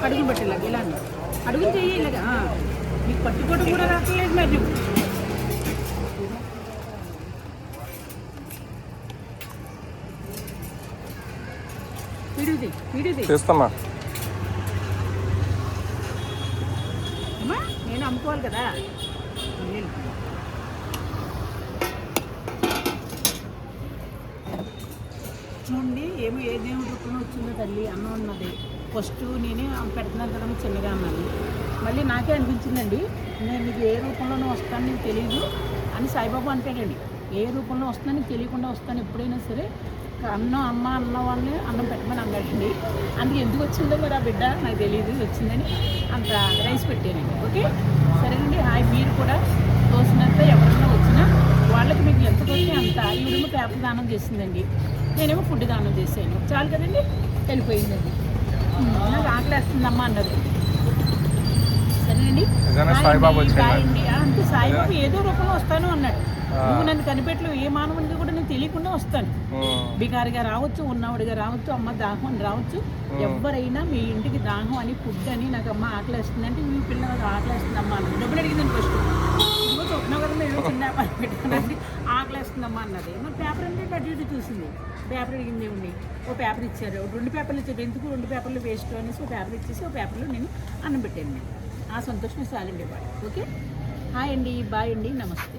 పెట్టి ఇలాగ ఇలా ఇలాగ ఆ. నీకు పట్టుకోవడం కూడా రావట్లేదు మరి నువ్వు. అమ్మా నేను అమ్ముకోవాలి కదా. వెళ్ళు. చూడండి ఏమో ఏ దేవుడి రూపంలో వచ్చిందో తల్లి అన్నం ఉన్నది. ఫస్ట్ నేనే పెడుతున్నాను కదా చిన్నగా అన్నాను. మళ్ళీ నాకే అనిపించిందండి నేను నీకు ఏ రూపంలోనూ వస్తాను నీకు తెలియదు అని సాయిబాబా అంటాడండి. ఏ రూపంలో వస్తాను నీకు తెలియకుండా వస్తాను ఎప్పుడైనా సరే. అన్నం అమ్మ అన్న వాళ్ళని అన్నం పెట్టమని అన్నాడండి. అందుకే ఎందుకు వచ్చిందో మరి ఆ బిడ్డ నాకు తెలియదు వచ్చిందని అంత రైస్ పెట్టానండి. ఓకే? సరేనండి హాయ్ మీరు కూడా ఈవిడేమో పేపర్ దానం చేసిందండి. నేనేమో ఫుడ్ దానం చేశాను. చాలు కదండి? వెళ్ళిపోయిందండి. నాకు ఆకలేస్తుందమ్మా అన్నది సరేనండి? సాయిబాబా అంతే సాయిబాబా ఏదో రూపంలో వస్తాను అన్నాడు. నువ్వు నన్ను కనిపెట్టలేవు ఏ మానవునికి కూడా నేను తెలియకుండా వస్తాను. బికారిగా రావచ్చు ఉన్నవాడిగా రావచ్చు అమ్మ దాహం అని రావచ్చు. ఎవరైనా మీ ఇంటికి దాహం అని ఫుడ్ అని నాకు అమ్మ ఆకలేస్తుంది అంటే మీ పిల్లలకు ఆకలేస్తుంది అమ్మ అన్నది డబ్బులు అడిగిందని ఫస్ట్. ఇంకో చొప్పున కదా నేను చిన్న వ్యాపారం పెట్టుకున్నది అన్నది. మరి పేపర్ అంటే అటు ఇటు చూసింది. పేపర్ అడిగింది ఏముంది? ఓ పేపర్ ఇచ్చారు. రెండు పేపర్లు ఇచ్చారు. ఎందుకు రెండు పేపర్లు వేస్ట్ అనేసి ఓ పేపర్ ఇచ్చేసి ఓ పేపర్లో నేను అన్నం పెట్టాను. నేను ఆ సంతోషం చాలండి వాడు ఓకే హాయ్ అండి. బాయ్ అండి. నమస్తే